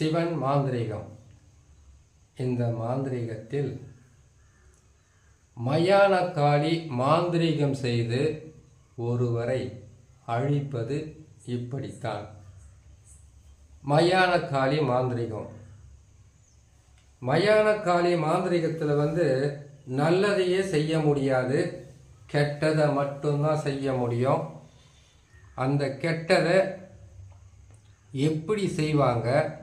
சிவன் மாந்திரீகம். இந்த மாந்திரிகத்தில் மயானக்காளி மாந்திரிகம் மாந்திரீகம் செய்து ஒருவரை அழிப்பது இப்படித்தான். மயானக்காளி மாந்திரிகம். மாந்திரீகம் மாந்திரிகத்தில் மாந்திரீகத்தில் வந்து நல்லதையே செய்ய முடியாது. கெட்டதை மட்டும்தான் செய்ய முடியும். அந்த கெட்டதை எப்படி செய்வாங்க?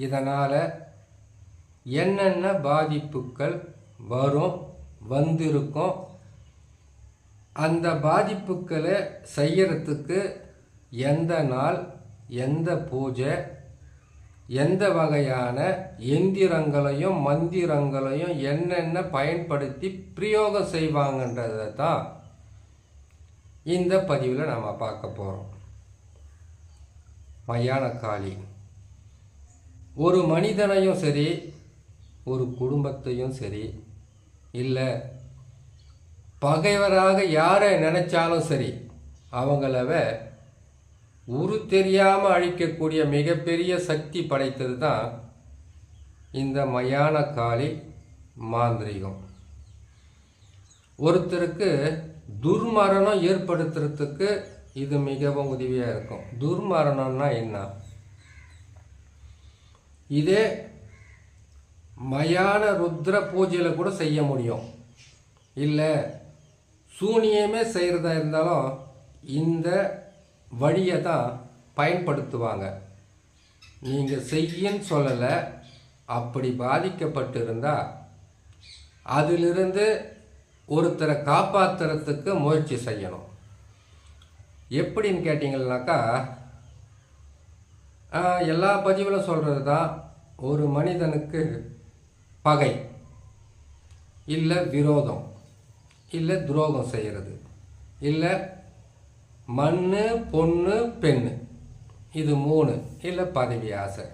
இதனால் என்னென்ன பாதிப்புகள் வரும் வந்திருக்கும் அந்த பாதிப்புகளை செய்யறதுக்கு எந்த நாள் எந்த பூஜை எந்த வகையான எந்திரங்களையும் மந்திரங்களையும் என்னென்ன பயன்படுத்தி பிரயோகம் செய்வாங்கன்றதை தான் இந்த பதிவில் நம்ம பார்க்க போகிறோம் மயான காளி. ஒரு மனிதனையும் சரி ஒரு குடும்பத்தையும் சரி இல்லை பகைவராக யாரை நினைச்சாலும் சரி அவங்களவ உரு தெரியாமல் அழிக்கக்கூடிய மிகப்பெரிய சக்தி படைத்தது தான் இந்த மயான காளி மாந்திரிகம். ஒருத்தருக்கு துர்மரணம் ஏற்படுத்துறதுக்கு இது மிகவும் உதவியாக இருக்கும். துர்மரணம்னா என்ன? இதே மயான ருத்ர பூஜையில் கூட செய்ய முடியும். இல்லை சூனியமே செய்கிறதா இருந்தாலும் இந்த வழியை தான் பயன்படுத்துவாங்க. நீங்கள் செய்யன்னு சொல்லலை அப்படி பாதிக்கப்பட்டிருந்தால் அதிலிருந்து ஒருத்தரை காப்பாற்றுறதுக்கு முயற்சி செய்யணும். எப்படின்னு கேட்டிங்கன்னாக்கா எல்லா பதிவிலும் சொல்கிறது தான் ஒரு மனிதனுக்கு பகை. இல்லை விரோதம். இல்லை துரோகம் செய்கிறது இல்லை மண் பொண்ணு பெண்ணு. இது மூணு. இல்லை பதவி ஆசை.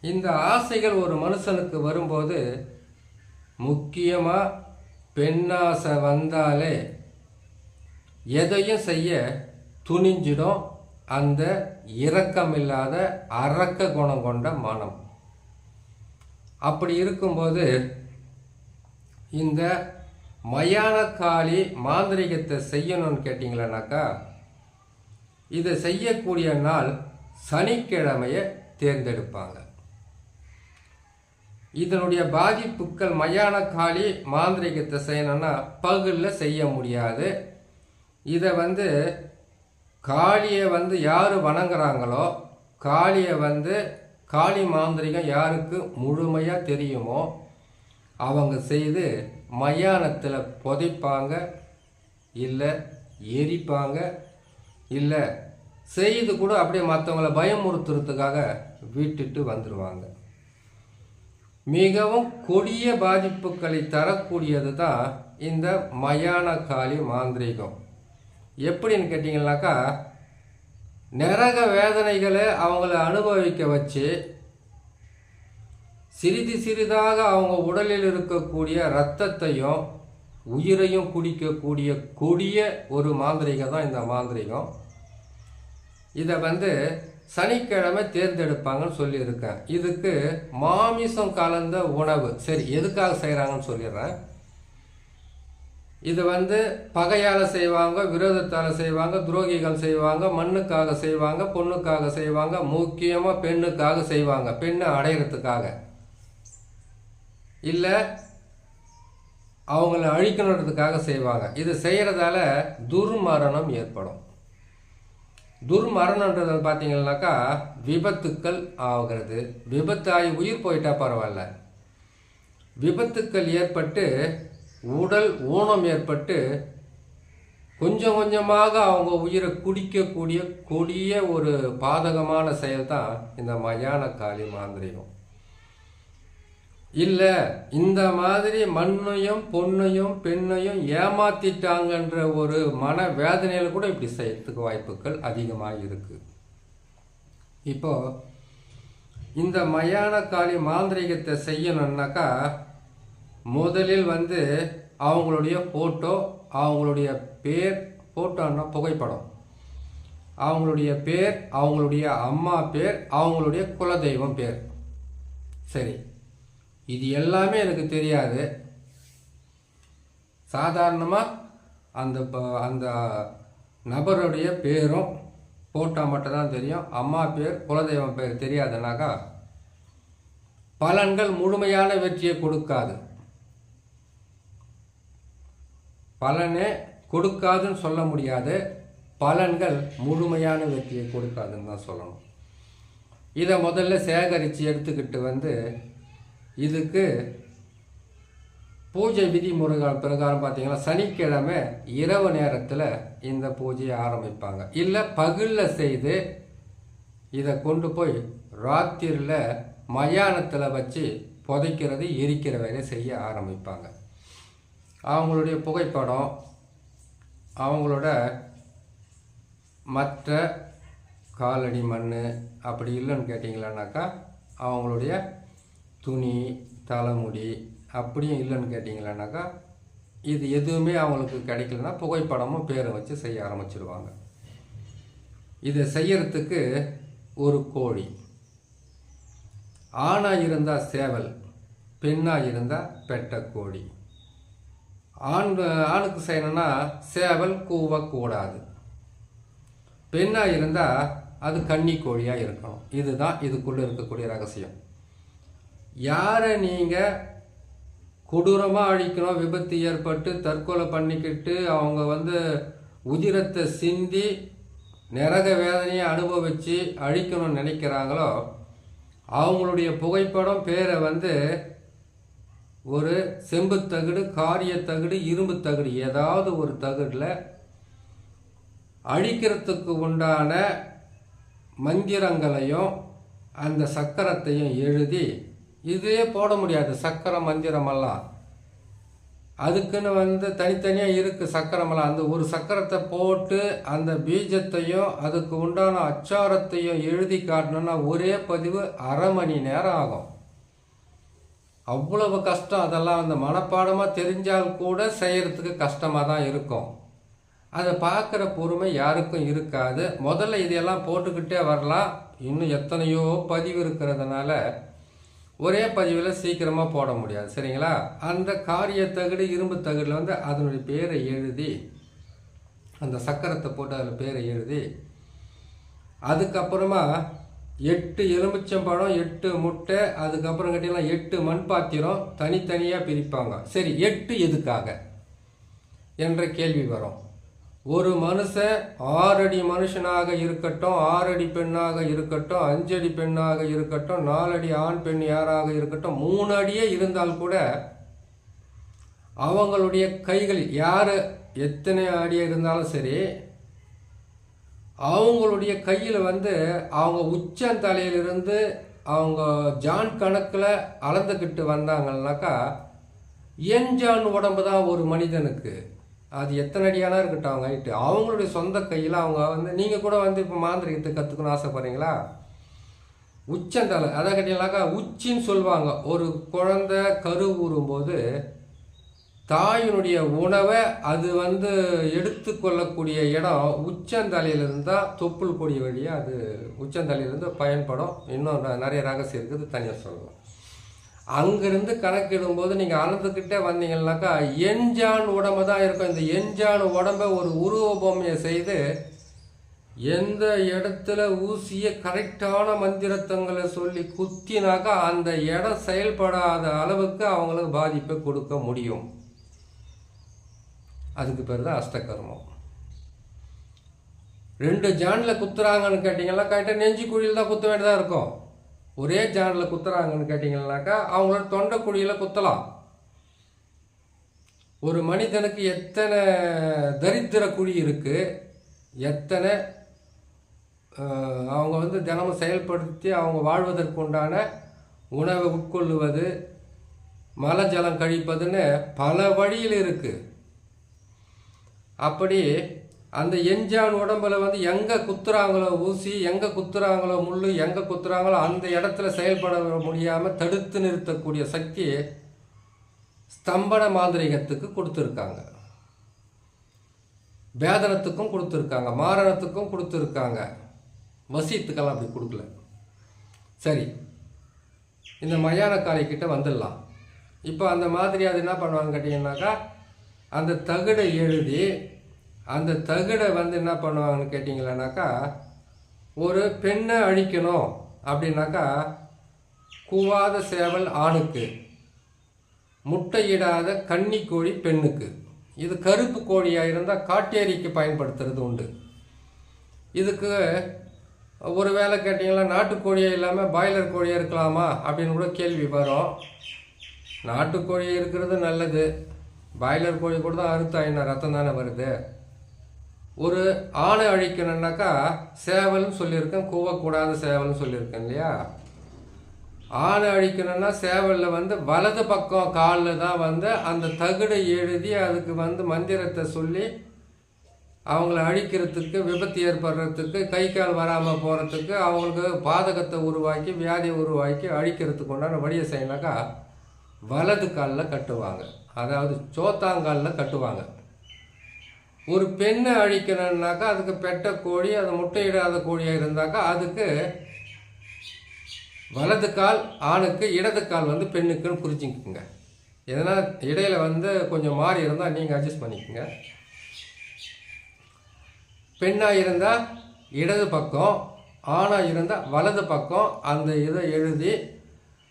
இந்த ஆசைகள் ஒரு மனுஷனுக்கு வரும்போது முக்கியமாக பெண்ணாசை வந்தாலே எதையும் செய்ய துணிஞ்சிடும் அந்த இரக்கமில்லாத அரக்க குணம் கொண்ட மனம். அப்படி இருக்கும்போது இந்த மயானக்காளி மாந்திரிகத்தை செய்யணும்னு கேட்டிங்களேனாக்கா இதை செய்யக்கூடிய நாள் சனிக்கிழமையை தேர்ந்தெடுப்பாங்க. இதனுடைய பாதிப்புகள் மயானக்காளி மாந்திரிகத்தை செய்யணும்னா பகலில் செய்ய முடியாது. இதை வந்து காளியை வந்து யார் வணங்குறாங்களோ காளியை வந்து காளி மாந்திரிகம் யாருக்கு முழுமையாக தெரியுமோ அவங்க செய்து மயானத்தில் புதைப்பாங்க இல்லை எரிப்பாங்க இல்லை செய்து கூட அப்படியே மற்றவங்கள பயமுறுத்துறதுக்காக விட்டுட்டு வந்துடுவாங்க மிகவும் கொடிய பாதிப்புகளை தரக்கூடியது தான் இந்த மயான காளி மாந்திரீகம். எப்படின்னு கேட்டிங்கனாக்கா நரக வேதனைகளை அவங்கள அனுபவிக்க வச்சு சிறிது சிறிதாக அவங்க உடலில் இருக்கக்கூடிய இரத்தத்தையும் உயிரையும் குடிக்கக்கூடிய கொடிய ஒரு மாந்திரிகம் தான் இந்த மாந்திரிகம். இதை வந்து சனிக்கிழமை தேர்ந்தெடுப்பாங்கன்னு சொல்லியிருக்கேன். இதுக்கு மாமிசம் கலந்த உணவு சரி எதுக்காக செய்கிறாங்கன்னு சொல்லிடுறேன். இது வந்து பகையால் செய்வாங்க விரோதத்தால் செய்வாங்க துரோகிகள் செய்வாங்க மண்ணுக்காக செய்வாங்க பொண்ணுக்காக செய்வாங்க முக்கியமாக பெண்ணுக்காக செய்வாங்க. பெண்ணை அடையிறதுக்காக. இல்லை அவங்கள அழிக்கணுன்றதுக்காக செய்வாங்க. இது செய்கிறதால துர்மரணம் ஏற்படும். துர்மரணன்றது பார்த்தீங்கன்னாக்கா விபத்துக்கள் ஆகிறது. விபத்தாகி உயிர் போயிட்டா பரவாயில்ல. விபத்துக்கள் ஏற்பட்டு உடல் ஊனம் ஏற்பட்டு கொஞ்சம் கொஞ்சமாக அவங்க உயிரை குடிக்கக்கூடிய கொடிய ஒரு பாதகமான செயல் தான் இந்த மயான காளி மாந்திரிகம். இல்லை இந்த மாதிரி மண்ணையும் பொண்ணையும் பெண்ணையும் ஏமாத்திட்டாங்கன்ற ஒரு மன வேதனையில் கூட இப்படி செய்யறதுக்கு வாய்ப்புகள் அதிகமாக இருக்குது இப்போது இந்த மயான காளி மாந்திரிகத்தை செய்யணுன்னாக்கா முதலில் வந்து அவங்களுடைய ஃபோட்டோ அவங்களுடைய பேர் ஃபோட்டோன்னா புகைப்படம். அவங்களுடைய பேர் அவங்களுடைய அம்மா பேர் அவங்களுடைய குலதெய்வம் பேர். சரி. இது எல்லாமே எனக்கு தெரியாது. சாதாரணமாக அந்த ப- அந்த நபருடைய பேரும் போட்டால் மட்டும்தான் தெரியும். அம்மா பேர் குலதெய்வம் பேர் தெரியாதுனாக்கா பலன்கள் முழுமையான வெற்றியை கொடுக்காது. பலனே கொடுக்காதுன்னு சொல்ல முடியாது. பலன்கள் முழுமையான வெற்றியை கொடுக்காதுன்னு தான் சொல்லணும். இதை முதல்ல சேகரித்து எடுத்துக்கிட்டு வந்து இதுக்கு பூஜை விதிமுறைகள் பிரகாரம் பார்த்தீங்கன்னா சனிக்கிழமை இரவு நேரத்தில் இந்த பூஜையை ஆரம்பிப்பாங்க. இல்லை பகலில் செய்து இதை கொண்டு போய் ராத்திரியில் மயானத்தில் வச்சு புதைக்கிறது எரிக்கிற வேலையை செய்ய ஆரம்பிப்பாங்க. அவங்களுடைய புகைப்படம் அவங்களோட மற்ற காலடி மண் அப்படி இல்லைன்னு கேட்டிங்களானாக்கா அவங்களுடைய துணி தலைமுடி அப்படியும் இல்லைன்னு கேட்டிங்களானாக்கா இது எதுவுமே அவங்களுக்கு கிடைக்கலன்னா புகைப்படமும் பேரை வச்சு செய்ய ஆரம்பிச்சிடுவாங்க இதை செய்யறதுக்கு ஒரு கோழி. ஆணாக இருந்தால் சேவல் பெண்ணாக இருந்தால் பெட்ட கோழி. ஆண் ஆணுக்கு செய்யணும்னா சேவல் கூவக்கூடாது. பெண்ணாக இருந்தால் அது கன்னி கோழியாக இருக்கணும். இதுதான் இதுக்குள்ளே இருக்கக்கூடிய ரகசியம். யாரை நீங்கள் கொடூரமாக அழிக்கணும் விபத்து ஏற்பட்டு தற்கொலை பண்ணிக்கிட்டு அவங்க வந்து உதிரத்தை சிந்தி நரக வேதனையை அனுபவித்து அழிக்கணும்னு நினைக்கிறாங்களோ அவங்களுடைய புகைப்படம் பேரை வந்து ஒரு செம்பு தகடு காரிய தகடு இரும்பு தகடு ஏதாவது ஒரு தகடில் அழிக்கிறதுக்கு உண்டான மந்திரங்களையும் அந்த சக்கரத்தையும் எழுதி இதே போட முடியாது சக்கர மந்திரமெல்லாம். அதுக்குன்னு வந்து தனித்தனியாக இருக்குது சக்கரமெல்லாம். அந்த ஒரு சக்கரத்தை போட்டு அந்த பீஜத்தையும் அதுக்கு உண்டான அச்சாரத்தையும் எழுதி காட்டணும்னா ஒரே பதிவு அரை மணி நேரம் ஆகும். அவ்வளவு கஷ்டம். அதெல்லாம் அந்த மனப்பாடமாக தெரிஞ்சால் கூட செய்கிறதுக்கு கஷ்டமாக தான் இருக்கும். அதை பார்க்குற பொறுமை யாருக்கும் இருக்காது. முதல்ல இதையெல்லாம் போட்டுக்கிட்டே வரலாம். இன்னும் எத்தனையோ பதிவு இருக்கிறதுனால ஒரே பதிவில் சீக்கிரமாக போட முடியாது. சரிங்களா? அந்த காரிய தகடு இரும்பு தகடில் வந்து அதனுடைய பேரை எழுதி அந்த சக்கரத்தை போட்டு அதில் பேரை எழுதி அதுக்கப்புறமா எட்டு எலுமிச்சம்பழம் எட்டு முட்டை அதுக்கப்புறம் கட்டிலாம் எட்டு மண் பாத்திரம் தனித்தனியாக பிரிப்பாங்க. சரி எட்டு எதுக்காக? என்ற கேள்வி வரும். ஒரு மனுஷன் ஆறடி மனுஷனாக இருக்கட்டும் ஆறடி பெண்ணாக இருக்கட்டும் அஞ்சடி பெண்ணாக இருக்கட்டும் நாலடி ஆண் பெண் யாராக இருக்கட்டும் மூணு அடியே இருந்தால் கூட அவங்களுடைய கைகள் யார் எத்தனை அடி இருந்தாலும் சரி அவங்களுடைய கையில் வந்து அவங்க உச்சந்தலையிலிருந்து அவங்க ஜான் கணக்கில் அளந்துக்கிட்டு வந்தாங்கன்னாக்கா என் ஜான் உடம்பு தான் ஒரு மனிதனுக்கு. அது எத்தனை அடியானா இருக்கட்டும் அவங்க ஹைட்டு. அவங்களுடைய சொந்த கையில் அவங்க வந்து நீங்கள் கூட வந்து இப்போ மாந்திரிகத்தை கற்றுக்கணும்னு ஆசைப்பட்றீங்களா? உச்சந்தலை அதை கேட்டீங்கன்னாக்கா உச்சின்னு சொல்லுவாங்க. ஒரு குழந்தை கரு ஊறும்போது தாயினுடைய உணவை அது வந்து எடுத்துக்கொள்ளக்கூடிய இடம் உச்சந்தலையிலிருந்து தான் தொப்புள் கொடி வழியாக அது உச்சந்தலையிலேருந்து பயன்படும். இன்னும் ந- நிறைய ரகசியம் இருக்குது தனியாக சொல்லலாம் அங்கேருந்து கணக்கிடும்போது நீங்கள் அளந்துக்கிட்டே வந்தீங்கன்னாக்கா எஞ்சான் உடம்பு தான் இருக்கும். இந்த எஞ்சான் உடம்பை ஒரு உருவ பொம்மையை செய்து எந்த இடத்துல ஊசிய கரெக்டான மந்திரத்தங்களை சொல்லி குத்தினாக்கா அந்த இடம் செயல்படாத அளவுக்கு அவங்களுக்கு பாதிப்பை கொடுக்க முடியும். அதுக்கு பேர் தான் அஷ்டகர்மம். ரெண்டு ஜானில் குத்துறாங்கன்னு கேட்டிங்கன்னா கரெக்டாக நெஞ்சு குழியில் தான் குத்த வேண்டியதாக இருக்கும். ஒரே ஜானில் குத்துறாங்கன்னு கேட்டிங்கன்னாக்கா அவங்களோட தொண்டை குழியில் குத்தலாம். ஒரு மனிதனுக்கு எத்தனை தரித்திர குழி இருக்குது எத்தனை அவங்க வந்து தினமும் செயல்படுத்தி அவங்க வாழ்வதற்கு உண்டான உணவை உட்கொள்ளுவது மலஜலம் கழிப்பதுன்னு பல வழியில் இருக்குது அப்படி அந்த எஞ்சான் உடம்புல வந்து எங்கே குத்துறாங்களோ ஊசி எங்கே குத்துறாங்களோ முள் எங்கே குத்துறாங்களோ அந்த இடத்துல செயல்பட முடியாமல் தடுத்து நிறுத்தக்கூடிய சக்தி ஸ்தம்பன மாந்திரிகத்துக்கு கொடுத்துருக்காங்க. வேதனத்துக்கும் கொடுத்துருக்காங்க மாரணத்துக்கும் கொடுத்துருக்காங்க. வசியத்துக்கெல்லாம் அப்படி கொடுக்கல. சரி இந்த மயான காலைக்கிட்ட கிட்ட வந்துடலாம். இப்போ அந்த மாதிரி அது என்ன பண்ணுவாங்க கேட்டிங்கன்னாக்கா அந்த தகடை எழுதி அந்த தகடை வந்து என்ன பண்ணுவாங்கன்னு கேட்டிங்களேனாக்கா ஒரு பெண்ணை அழிக்கணும் அப்படின்னாக்கா கூவாத சேவல் ஆணுக்கு முட்டையிடாத கன்னி கோழி பெண்ணுக்கு. இது கருப்பு கோழியாக இருந்தால் காட்டேரிக்கு பயன்படுத்துறது உண்டு. இதுக்கு ஒரு வேளை கேட்டிங்களா நாட்டுக்கோழியே இல்லாமல் பாய்லர் கோழியாக இருக்கலாமா அப்படின்னு கூட கேள்வி வரும். நாட்டுக்கோழி இருக்கிறது நல்லது. பாய்லர் கோழி கூட தான் அறுத்து ரத்தம் தானே வருது. ஒரு ஆணை அழிக்கணும்னாக்கா சேவல்னு சொல்லியிருக்கேன் கூவக்கூடாத சேவல்னு சொல்லியிருக்கேன் இல்லையா? ஆணை அழிக்கணும்னா சேவலில் வந்து வலது பக்கம் காலில் தான் வந்து அந்த தகுடை எழுதி அதுக்கு வந்து மந்திரத்தை சொல்லி அவங்கள அழிக்கிறதுக்கு விபத்து ஏற்படுறதுக்கு கை கால் வராமல் போகிறதுக்கு அவங்களுக்கு பாதகத்தை உருவாக்கி வியாதியை உருவாக்கி அழிக்கிறதுக்கு உண்டான வழியை செய்யணாக்கா வலது காலில் கட்டுவாங்க. அதாவது சோத்தாங்காலில் கட்டுவாங்க. ஒரு பெண்ணை அழிக்கணும்னாக்கா அதுக்கு பெட்ட கோழி அது முட்டையிடாத கோழியாக இருந்தாக்கா அதுக்கு வலது கால் ஆணுக்கு இடது கால் வந்து பெண்ணுக்குன்னு புரிஞ்சுக்குங்க எதனா இடையில வந்து கொஞ்சம் மாறி இருந்தால் நீங்கள் அட்ஜஸ்ட் பண்ணிக்கோங்க. பெண்ணாக இருந்தால் இடது பக்கம் ஆணாக இருந்தால் வலது பக்கம் அந்த இதை எழுதி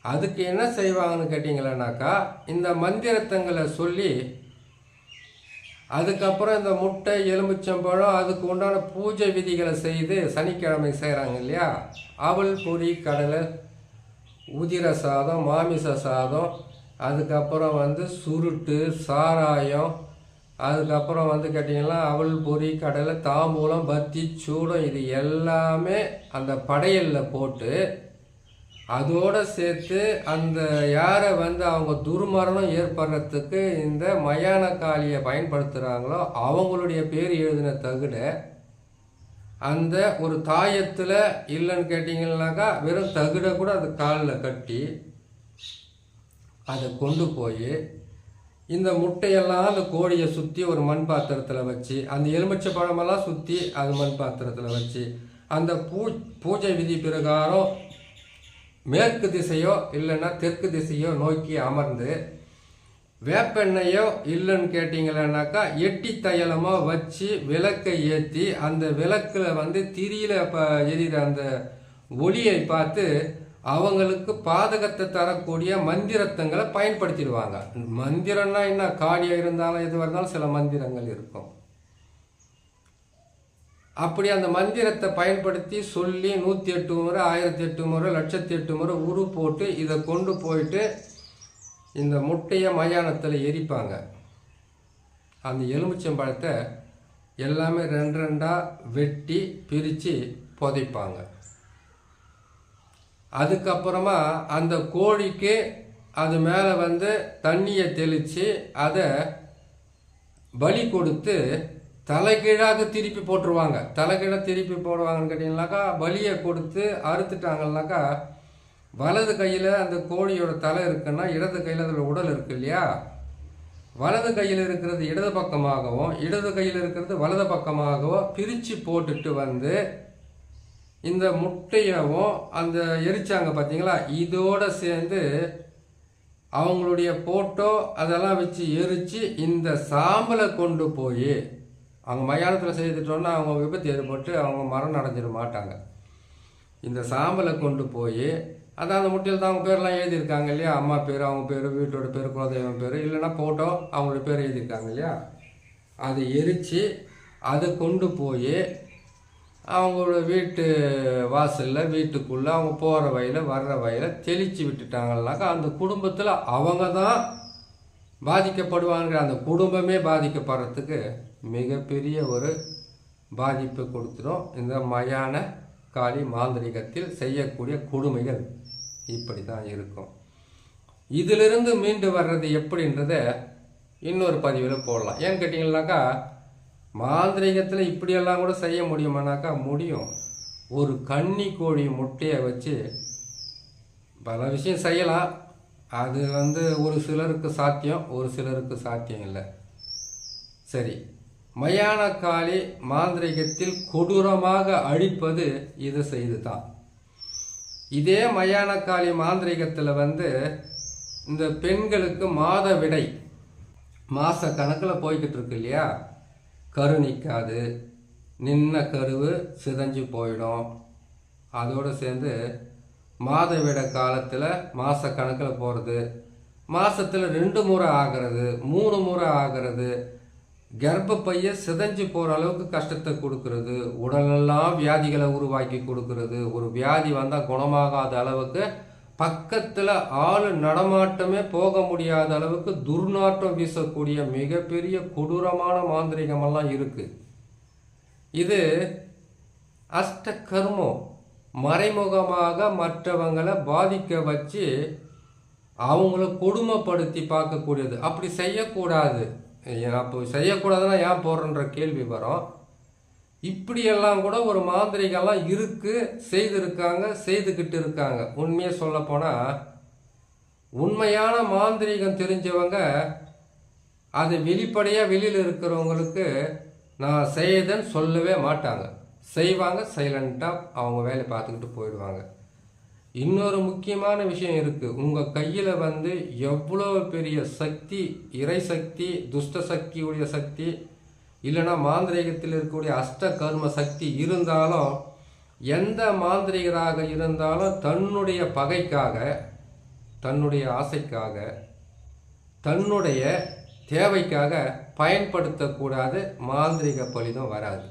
அதுக்கு என்ன செய்வாங்கன்னு கேட்டிங்களேனாக்கா இந்த மந்திரத்தங்களை சொல்லி அதுக்கப்புறம் இந்த முட்டை எலுமிச்சம்பழம் அதுக்கு உண்டான பூஜை விதிகளை செய்து சனிக்கிழமை செய்கிறாங்க இல்லையா? அவல் பொரி கடலை உதிர சாதம் மாமிச சாதம் அதுக்கப்புறம் வந்து சுருட்டு சாராயம் அதுக்கப்புறம் வந்து கேட்டிங்கன்னா அவல் பொறி கடலை தாம்பூலம் பத்தி சூடம் இது எல்லாமே அந்த படையலில் போட்டு அதோடு சேர்த்து அந்த யாரை வந்து அவங்க துர்மரணம் ஏற்படுறதுக்கு இந்த மயான காளியை பயன்படுத்துகிறாங்களோ அவங்களுடைய பேர் எழுதின தகுட அந்த ஒரு தாயத்தில் இல்லைன்னு கேட்டிங்கன்னாக்கா வெறும் தகுடை கூட அது காலில் கட்டி அதை கொண்டு போய் இந்த முட்டையெல்லாம் அந்த கோழியை சுற்றி ஒரு மண் பாத்திரத்தில் வச்சு அந்த எலுமிச்சை பழமெல்லாம் சுற்றி அது மண் பாத்திரத்தில் வச்சு அந்த பூ பூஜை விதி பிரகாரம் மேற்கு திசையோ இல்லைன்னா தெற்கு திசையோ நோக்கி அமர்ந்து வேப்பெண்ணையோ இல்லைன்னு கேட்டிங்களேனாக்கா எட்டி தையலமோ வச்சு விளக்கை ஏற்றி அந்த விளக்கில் வந்து திரியில் இப்போ எரிகிற அந்த ஒளியை பார்த்து அவங்களுக்கு பாதகத்தை தரக்கூடிய மந்திரத்தங்களை பயன்படுத்திடுவாங்க. மந்திரம்னா என்ன? காடியாக இருந்தாலும் எது இருந்தாலும் சில மந்திரங்கள் இருக்கும். அப்படி அந்த மந்திரத்தை பயன்படுத்தி சொல்லி நூற்றி எட்டு முறை ஆயிரத்தி எட்டு முறை லட்சத்தி எட்டு முறை உரு போட்டு இதை கொண்டு போயிட்டு இந்த முட்டையை மயானத்தில் எரிப்பாங்க. அந்த எலுமிச்சம்பழத்தை எல்லாமே ரெண்டு ரெண்டாக வெட்டி பிரித்து புதைப்பாங்க. அதுக்கப்புறமா அந்த கோழிக்கு அது மேலே வந்து தண்ணியை தெளித்து அதை பலி கொடுத்து தலைகீழாக திருப்பி போட்டுருவாங்க. தலைகீழாக திருப்பி போடுவாங்கன்னு கேட்டிங்கனாக்கா வலியை கொடுத்து அறுத்துட்டாங்கன்னாக்கா வலது கையில் அந்த கோழியோட தலை இருக்குன்னா இடது கையில் அதில் உடல் இருக்கு இல்லையா? வலது கையில் இருக்கிறது இடது பக்கமாகவும் இடது கையில் இருக்கிறது வலது பக்கமாகவும் பிரித்து போட்டுட்டு வந்து இந்த முட்டையவும் அந்த எரிச்சாங்க பார்த்தீங்களா இதோடு சேர்ந்து அவங்களுடைய போட்டோ அதெல்லாம் வச்சு எரித்து இந்த சாம்பலை கொண்டு போய் அவங்க மயானத்தில் செய்துட்டோன்னா அவங்க விபத்து ஏற்பட்டு அவங்க மரணம் அடைஞ்சிட மாட்டாங்க. இந்த சாம்பலை கொண்டு போய் அதான் அந்த முட்டையில் தான் அவங்க பேர்லாம் எழுதியிருக்காங்க இல்லையா? அம்மா பேர் அவங்க பேர் வீட்டோட பேர் குலதெய்வம் பேர் இல்லைன்னா ஃபோட்டோ அவங்களோட பேர் எழுதியிருக்காங்க இல்லையா? அதை எரித்து அதை கொண்டு போய் அவங்களோட வீட்டு வாசலில் வீட்டுக்குள்ளே அவங்க போகிற வழியில் வர்ற வழியில் தெளித்து விட்டுட்டாங்கன்னாக்கா அந்த குடும்பத்தில் அவங்க தான் பாதிக்கப்படுவாங்கிற அந்த குடும்பமே பாதிக்கப்படுறதுக்கு மிகப்பெரிய ஒரு பாதிப்பை கொடுத்துரும். இந்த மயான காளி மாந்திரிகத்தில் செய்யக்கூடிய கொடுமைகள் இப்படி தான் இருக்கும். இதிலிருந்து மீண்டு வர்றது எப்படின்றத இன்னொரு பதிவில் போடலாம். ஏன்னு கேட்டிங்கன்னாக்கா மாந்திரிகத்தில் இப்படியெல்லாம் கூட செய்ய முடியுமானாக்கா முடியும். ஒரு கன்னி கோழி முட்டையை வச்சு பல விஷயம் செய்யலாம். அது வந்து ஒரு சிலருக்கு சாத்தியம் ஒரு சிலருக்கு சாத்தியம் இல்லை. சரி மயானக்காளி மாந்திரிகத்தில் கொடூரமாக அழிப்பது இது செய்து தான் இதே மயானக்காளி மாந்திரிகத்தில் வந்து இந்த பெண்களுக்கு மாத விடை. மாத கணக்கில் போய்கிட்டு இருக்கு இல்லையா? கரு நிற்காது நின்ன கருவு சிதஞ்சு போயிடும். அதோடு சேர்ந்து மாதவிட காலத்தில் மாத கணக்கில் போகிறது மாதத்தில் ரெண்டு முறை ஆகிறது மூணு முறை ஆகிறது. கர்ப்பப்பைய சிதைஞ்சு போகிற அளவுக்கு கஷ்டத்தை கொடுக்கறது. உடலெல்லாம் வியாதிகளை உருவாக்கி கொடுக்கறது. ஒரு வியாதி வந்தால் குணமாகாத அளவுக்கு பக்கத்தில் ஆள் நடமாட்டமே போக முடியாத அளவுக்கு துர்நாற்றம் வீசக்கூடிய மிகப்பெரிய கொடூரமான மாந்திரிகமெல்லாம் இருக்குது இது அஷ்ட கர்மம் மறைமுகமாக மற்றவங்களை பாதிக்க வச்சு அவங்கள கொடுமைப்படுத்தி பார்க்கக்கூடியது. அப்படி செய்யக்கூடாது. அப்போ செய்யக்கூடாதுன்னா ஏன் போடுறன்ற கேள்வி வரும். இப்படியெல்லாம் கூட ஒரு மாந்திரிகெல்லாம் இருக்குது செய்திருக்காங்க செய்துக்கிட்டு இருக்காங்க உண்மையை சொல்லப்போனால் உண்மையான மாந்திரீகம் தெரிஞ்சவங்க அது வெளிப்படையாக வெளியில் இருக்கிறவங்களுக்கு நான் செய்தேன்னு சொல்லவே மாட்டாங்க. செய்வாங்க சைலண்ட்டாக அவங்க வேலையை பார்த்துக்கிட்டு போயிடுவாங்க. இன்னொரு முக்கியமான விஷயம் இருக்குது உங்கள் கையில் வந்து எவ்வளோ பெரிய சக்தி இறை சக்தி துஷ்ட சக்தியுடைய சக்தி இல்லைன்னா மாந்திரீகத்தில் இருக்கக்கூடிய அஷ்ட கர்ம சக்தி இருந்தாலும் எந்த மாந்திரிகராக இருந்தாலும் தன்னுடைய பகைக்காக தன்னுடைய ஆசைக்காக தன்னுடைய தேவைக்காக பயன்படுத்தக்கூடாது மாந்திரிக பலிதம் வராது.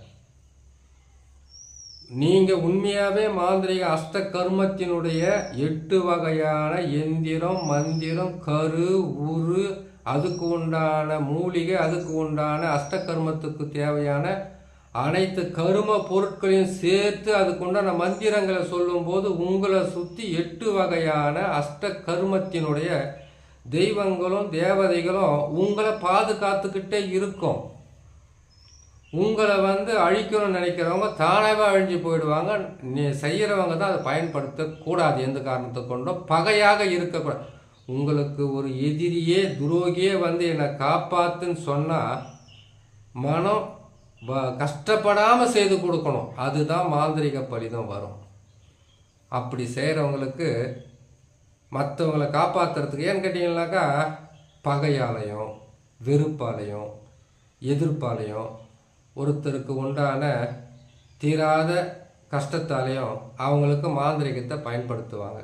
நீங்கள் உண்மையாகவே மாந்திரிக அஷ்ட கர்மத்தினுடைய எட்டு வகையான எந்திரம் மந்திரம் கரு உரு அதுக்கு உண்டான மூலிகை அதுக்கு உண்டான அஷ்ட கர்மத்துக்கு தேவையான அனைத்து கரும பொருட்களையும் சேர்த்து அதுக்கு உண்டான மந்திரங்களை சொல்லும்போது உங்களை சுற்றி எட்டு வகையான அஷ்ட கர்மத்தினுடைய தெய்வங்களும் தேவதைகளும் உங்களை பாதுகாத்துக்கிட்டே இருக்கும். உங்களை வந்து அழிக்கணும்னு நினைக்கிறவங்க தானாகவே அழிஞ்சு போயிடுவாங்க. நீ செய்கிறவங்க தான் அதை பயன்படுத்தக்கூடாது எந்த காரணத்தை கொண்டோ. பகையாக இருக்கக்கூடாது. உங்களுக்கு ஒரு எதிரியே துரோகியே வந்து என்னை காப்பாத்துன்னு சொன்னால் மனம் வ- செய்து கொடுக்கணும். அதுதான் மாந்திரிக பலிதம் வரும். அப்படி செய்கிறவங்களுக்கு மற்றவங்களை காப்பாற்றுறதுக்கு ஏன்னு கேட்டிங்கனாக்கா பகையாலையும் வெறுப்பாலையும் எதிர்ப்பாலையும் ஒருத்தருக்கு உண்டான தீராத கஷ்டத்தாலையும் அவங்களுக்கு மாந்திரிகத்தை பயன்படுத்துவாங்க.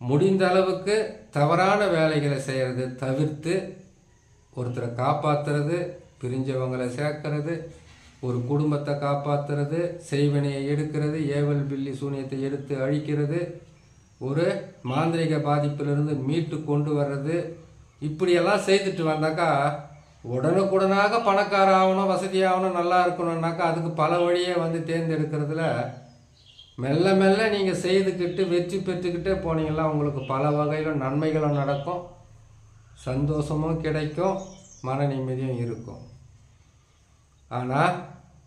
முடிந்த அளவுக்கு தவறான வேலைகளை செய்கிறது தவிர்த்து ஒருத்தரை காப்பாற்றுறது பிரிஞ்சவங்களை சேர்க்கறது ஒரு குடும்பத்தை காப்பாற்றுறது செய்வனையை எடுக்கிறது ஏவல் பில்லி சூனியத்தை எடுத்து அழிக்கிறது ஒரு மாந்திரிக பாதிப்பிலிருந்து மீட்டு கொண்டு வர்றது இப்படியெல்லாம் செய்துட்டு வந்தாக்கா உடனுக்குடனாக பணக்கார ஆகணும் வசதி ஆகணும் நல்லா இருக்கணும்னாக்கா அதுக்கு பல வழியை வந்து தேர்ந்தெடுக்கிறதுல மெல்ல மெல்ல நீங்கள் செய்துக்கிட்டு வெற்றி பெற்றுக்கிட்டே போனீங்கன்னா உங்களுக்கு பல வகையிலும் நன்மைகளும் நடக்கும் சந்தோஷமும் கிடைக்கும் மன நிம்மதியும் இருக்கும். ஆனால்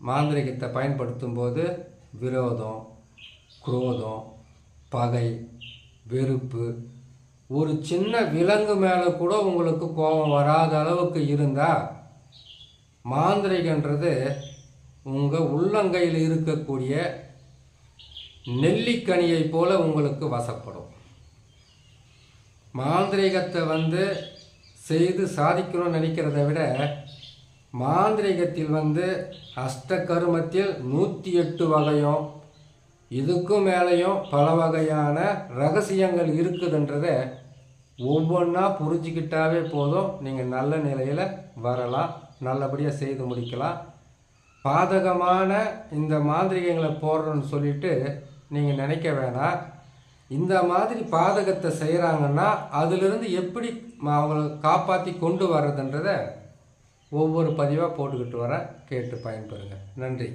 மாந்திரிகத்தை பயன்படுத்தும் போது விரோதம் குரோதம் பகை வெறுப்பு ஒரு சின்ன விலங்கு மேலே கூட உங்களுக்கு கோபம் வராத அளவுக்கு இருந்தால் மாந்திரிகன்றது உங்கள் உள்ளங்கையில் இருக்கக்கூடிய நெல்லிக்கனியை போல உங்களுக்கு வசப்படும். மாந்திரீகத்தை வந்து செய்து சாதிக்கணும்னு நினைக்கிறத விட மாந்திரீகத்தில் வந்து அஷ்ட கருமத்தில் நூற்றி எட்டு வகையும் இதுக்கும் மேலேயும் பல வகையான ரகசியங்கள் இருக்குதுன்றதை ஒவ்வொன்றா புரிஞ்சுக்கிட்டாவே போதும். நீங்கள் நல்ல நிலையில் வரலாம். நல்லபடியாக செய்து முடிக்கலாம். பாதகமான இந்த மாந்திரிகங்களை போடுறோன்னு சொல்லிட்டு நீங்கள் நினைக்க வேணாம். இந்த மாதிரி பாதகத்தை செய்கிறாங்கன்னா அதிலிருந்து எப்படி அவங்கள காப்பாற்றி கொண்டு வர்றதுன்றதை ஒவ்வொரு பதிவாக போட்டுக்கிட்டு வரேன் கேட்டு பயன்பெறுங்க. நன்றி.